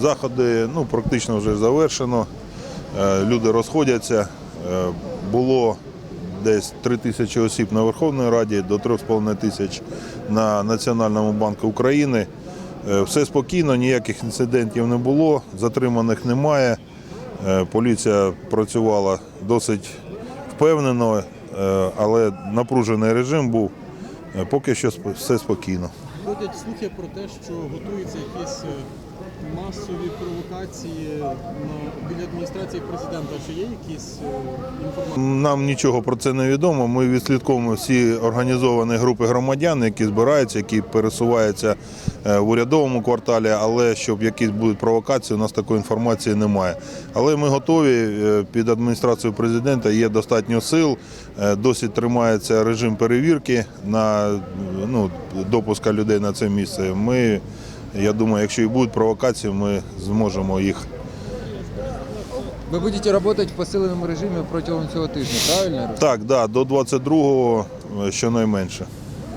Заходи ну, практично вже завершено. Е, Люди розходяться. Е, Було десь 3 тисячі осіб на Верховній Раді, до 3,5 тисяч на Національному банку України. Е, Все спокійно, ніяких інцидентів не було, затриманих немає. Поліція працювала досить впевнено, але напружений режим був. Поки що все спокійно. Ходять слухи про те, що готуються якісь е, масові провокації на біля адміністрації президента. Чи є якісь е, інформації? Нам нічого про це не відомо. Ми відслідковуємо всі організовані групи громадян, які збираються, які пересуваються е, в урядовому кварталі, але щоб якісь будуть провокації, у нас такої інформації немає. Але ми готові е, під адміністрацією президента. Є достатньо сил. Досить тримається режим перевірки на ну, допуска людей на це місце. Ми, я думаю, якщо і будуть провокації, ми зможемо їх Ви будете працювати в посиленому режимі протягом цього тижня, правильно? так, да, до 22-го е, щонайменше.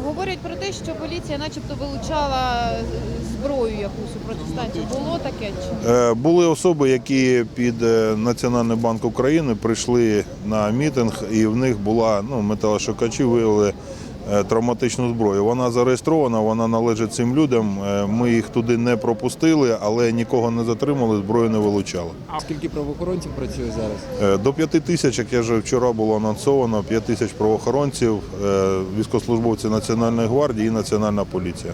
Говорять про те, що поліція начебто вилучала зброю якусь у протестантів. Було таке чи? Е, Були особи, які під е, Національний банк України прийшли на мітинг, і в них була ну, металошукачі виявили травматичну зброю. Вона зареєстрована, вона належить цим людям. Е, Ми їх туди не пропустили, але нікого не затримали, зброю не вилучали. А скільки правоохоронців працює зараз? Е, До п'яти тисяч, як я вже вчора було анонсовано, п'ять тисяч правоохоронців, е, військовослужбовці Національної гвардії і Національна поліція.